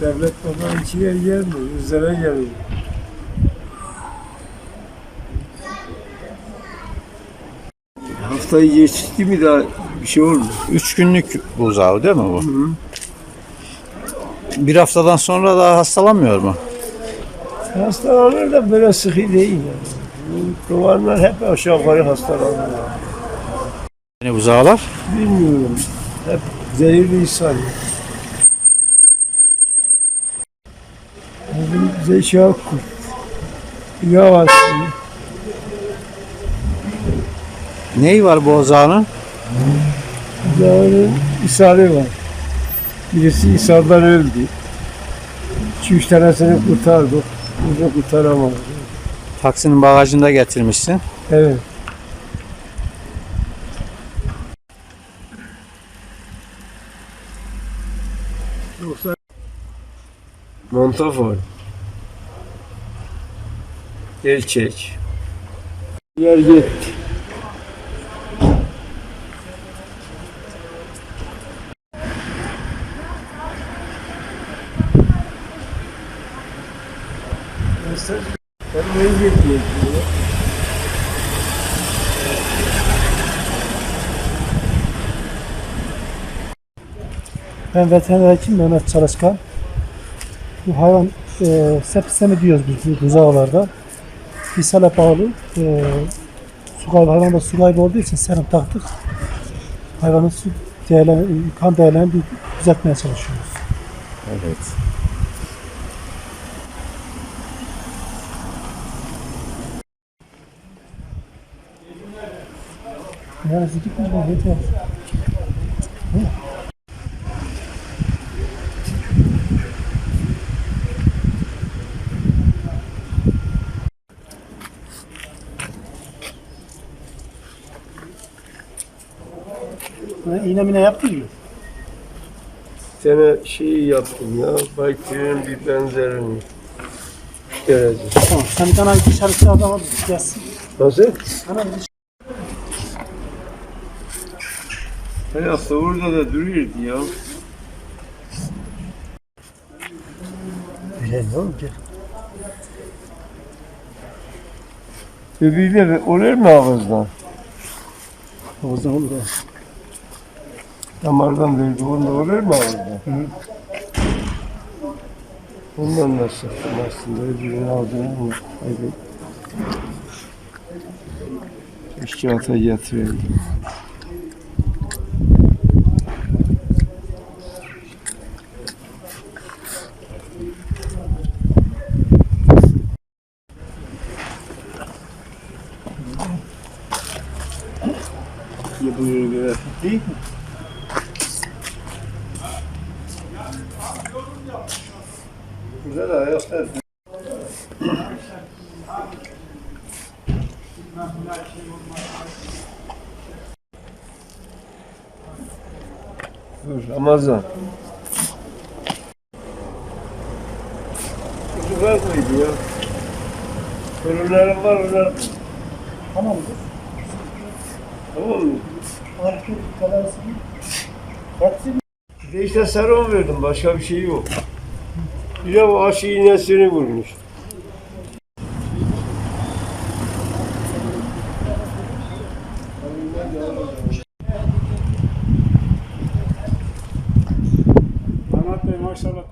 Devlet babanın içine gelmiyor. Üzerine geliyor. Haftayı geçti mi daha bir şey olmuyor. Üç günlük buzağı değil mi bu? Bir haftadan sonra daha hastalanmıyor mu? Hastalanır da böyle sıkı değil yani. Bu Kovanlar hep aşağı yukarı hastalanıyor. Yani buzağlar Bilmiyorum. Hep zehirli insan. Kurt. Yavaş. neyi var bu buzağının? Dağının isarı var. Birisi isardan öldü. İki üç tanesini kurtardık. Bunu kurtaramadık. Taksinin bagajında getirmişsin. Evet. Yoksa Montafor Gerçek Yer gitti. Ben ne gitti? Ben veteriner hekim Mehmet Çalışkan. Bu hayvan e, sepsemi diyoruz biz bu buzağlarda. İshale bağlı. E, su kaybı, hayvanda su kaybı olduğu için serum taktık. Hayvanın su değerlen, kan değerlerini düzeltmeye çalışıyoruz. Evet. Yani zikit mi var? İğne mine yaptın mı? sene şeyi yaptım ya. Bakterinin bir benzerini. Derece. Tamam. Sen bir tane dışarı çağırdı ama gelsin. Nasıl? Bana bir Her hafta orada da duruyordu ya. Öyle ne oldu? Öbürüyle olur mu ağızdan? O zaman olur. ha. Damardan verdi. Onda olur mu ağızdan? Ondan da sıktım aslında. Öbürünü aldım ama. Hadi. Keşke ata getireydim. Ya buyur göre. Değil mi? Da ayaklar. Dur Ramazan. Çocuklar mıydı ya? Torunlarım var onlar. Tamamdır. Tamam mı? Hareket tedavisi. Hepsi Bir de işte serum verdim. Başka bir şey yok. Bu aşı iğnesini vurmuş. Mehmet Bey maşallah